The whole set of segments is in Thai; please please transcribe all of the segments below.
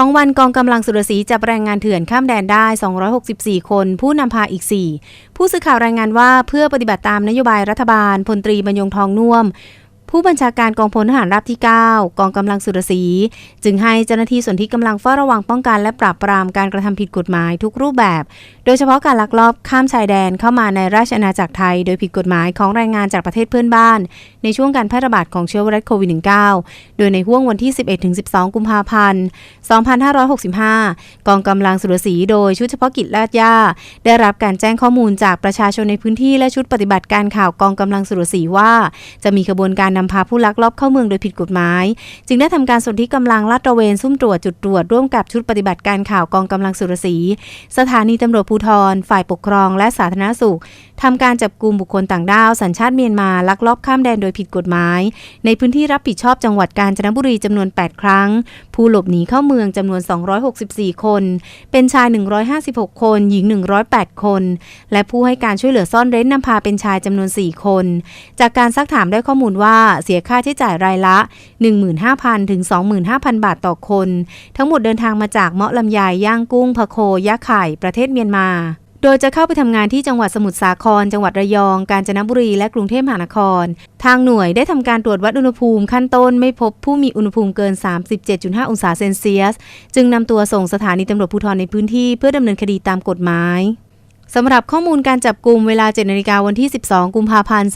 สองวันกองกำลังสุรศีจับแรงงานเถื่อนข้ามแดนได้ 264 คน ผู้นำพาอีก 4 ผู้สื่อข่าวรายงานว่าเพื่อปฏิบัติตามนโยบายรัฐบาลพลตรีบรรยงทองน่วม ผู้บัญชาการกองพลทหารราบที่ 9 กองกำลังสุรศีจึงให้เจ้าหน้าที่ส่วนที่กำลังเฝ้าระวังป้องกันและปราบปรามการกระทำผิดกฎหมายทุกรูปแบบ โดยเฉพาะการลักลอบข้ามชายแดนเข้ามาในราชอาณาจักรไทย โดยผิดกฎหมายของแรงงานจากประเทศเพื่อนบ้าน ในช่วงการแพร่ระบาดของเชื้อไวรัสโควิด -19 โดยในห่วงวันที่ 11-12 กุมภาพันธ์ 2565 กองกำลังสุรศีโดยชุดเฉพาะกิจลาดย่าได้รับการแจ้งข้อมูลจากประชาชนในพื้นที่และชุดปฏิบัติการข่าวกองกำลังสุรศีว่า จะมีขบวนการนำพาผู้ลักลอบเข้าเมืองโดยผิดกฎหมาย จึงได้ทำการสนธิกำลังลาดตระเวนซุ่มตรวจจุดตรวจร่วมกับชุดปฏิบัติการข่าวกองกำลังสุรศรีสถานีตำรวจภูธรฝ่ายปกครองและสาธารณสุขทำการจับกลุ่มบุคคลต่างด้าวสัญชาติเมียนมาลักลอบข้ามแดนโดยผิดกฎหมาย ในพื้นที่รับผิดชอบจังหวัดกาญจนบุรีจำนวน 8 ครั้ง ผู้หลบหนีเข้าเมืองจำนวน 264 คน เป็นชาย 156 คน หญิง 108 คน และผู้ให้การช่วยเหลือซ่อนเร้นนำพาเป็นชายจำนวน 4 คน จากการซักถามได้ข้อมูลว่าเสียค่าใช้จ่ายรายละ 15,000 ถึง 25,000 บาทต่อคน ทั้งหมดเดินทางมาจากเมาะลำไยย่างกุ้งพะโคยะไข่ ประเทศเมียนมาโดยจะเข้าไปทำงานที่จังหวัดสมุทรสาคร จังหวัดระยอง กาญจนบุรี และกรุงเทพมหานคร ทางหน่วยได้ทำการตรวจวัดอุณหภูมิขั้นต้นไม่พบผู้มีอุณหภูมิเกิน 37.5 องศาเซนเซียส จึงนำตัวส่งสถานีตำรวจภูธรในพื้นที่เพื่อดำเนินคดีตามกฎหมาย สำหรับข้อมูลการจับกลุ่มเวลา7นาฬิกาวันที่ 12 กุมภาพันธ์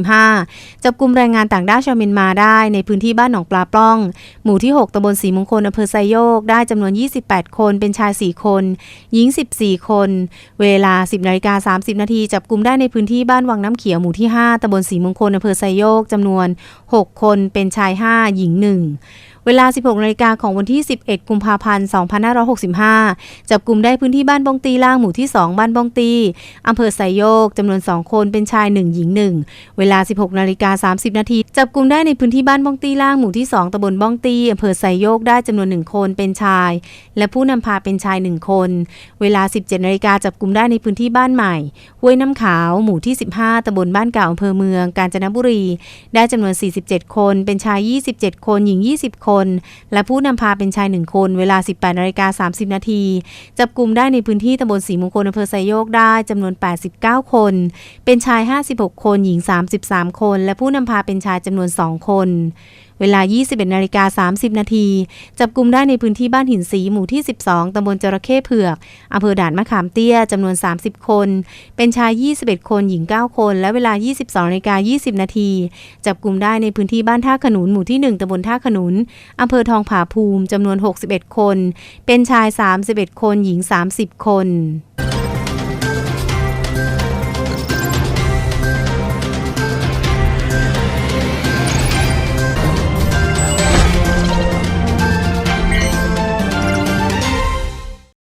2565 จับกลุ่มแรงงานต่างด้าวชาวเมียนมาได้ในพื้นที่บ้านหนองปลาปล้อง หมู่ที่ 6ตำบลสีมงคลอำเภอไซโยก ได้จำนวน 28 คน เป็นชาย 4 คน หญิง 14 คน เวลา 10นาฬิกา30 นาทีจับกลุ่มได้ในพื้นที่บ้านวังน้ำเขียวหมู่ที่ 5ตำบลสีมงคลอำเภอไซโยกจำนวน 6 คน เป็นชาย 5 หญิง 1 เวลา 16นาฬิกาของวันที่ 11 กุมภาพันธ์ 2565 จับกลุ่มได้พื้นที่บ้านบองตีล่างหมู่ที่ 2 บ้านบองตีอำเภอไซโยกจำนวน 2 คนเป็นชาย 1 หญิง 1 เวลา 16นาฬิกา 30 นาที จับกลุ่มได้ในพื้นที่บ้านบองตีล่างหมู่ที่ 2ตำบลบงตีอำเภอไซโยกได้จำนวน 1 คนเป็นชาย และผู้นำพาเป็นชาย 1 คน เวลา 17นาฬิกาจับกลุ่มได้ในพื้นที่บ้านใหม่ห้วยน้ำขาว หมู่ที่ 15ตำบลบ้านเก่าอำเภอเมืองกาญจนบุรี ได้จำนวน 47 คน เป็นชาย 27 คน หญิง 20 คนและผู้นำพาเป็นชายหนึ่งคน เวลา 18นาฬิกา30 นาที จับกลุ่มได้ในพื้นที่ตำบลสีมงคลอำเภอไซโยกได้จำนวน 89 คน เป็นชาย 56 คน หญิง 33 คน และผู้นำพาเป็นชายจำนวน 2 คน เวลา 21นาฬิกา30 นาที จับกลุ่มได้ในพื้นที่บ้านหินสีหมู่ที่ 12 ตำบลจระเข้เผือก อำเภอด่านมะขามเตี้ย จำนวน 30 คน เป็นชาย 21 คน หญิง 9 คน และเวลา 22นาฬิกา20 นาที จับกลุ่มได้ในพื้นที่บ้านท่าขนุน หมู่ที่ 1ตำบลท่าขนุน อำเภอทองผาภูมิ จำนวน 61 คน เป็นชาย 31 คน หญิง 30 คน